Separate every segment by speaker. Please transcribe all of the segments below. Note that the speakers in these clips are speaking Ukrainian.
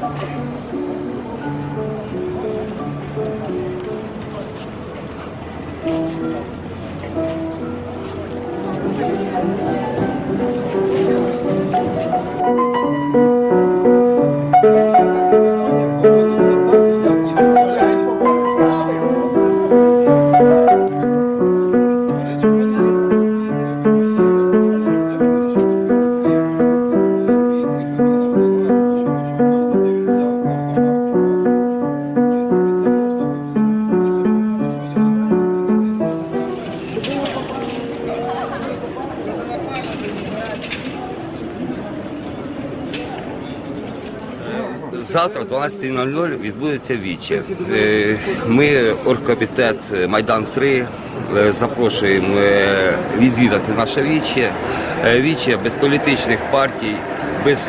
Speaker 1: Thank Завтра, 12.00, відбудеться віче. Е, Ми, оргкомітет Майдан 3, е, запрошуємо е, відвідати наше віче. Е, Віче без політичних партій, без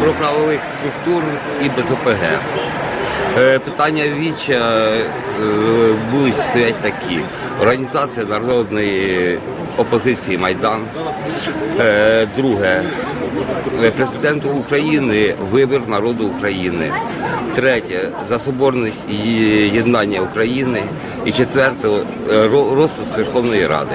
Speaker 1: про правових структур і без ОПГ. Е, Питання віча е, будуть стоять такі. Організація народної опозиції Майдан. Е, Друге, президенту України вибір народу України. Третє за соборність і єднання України. І четверте ро- розпуск Верховної Ради.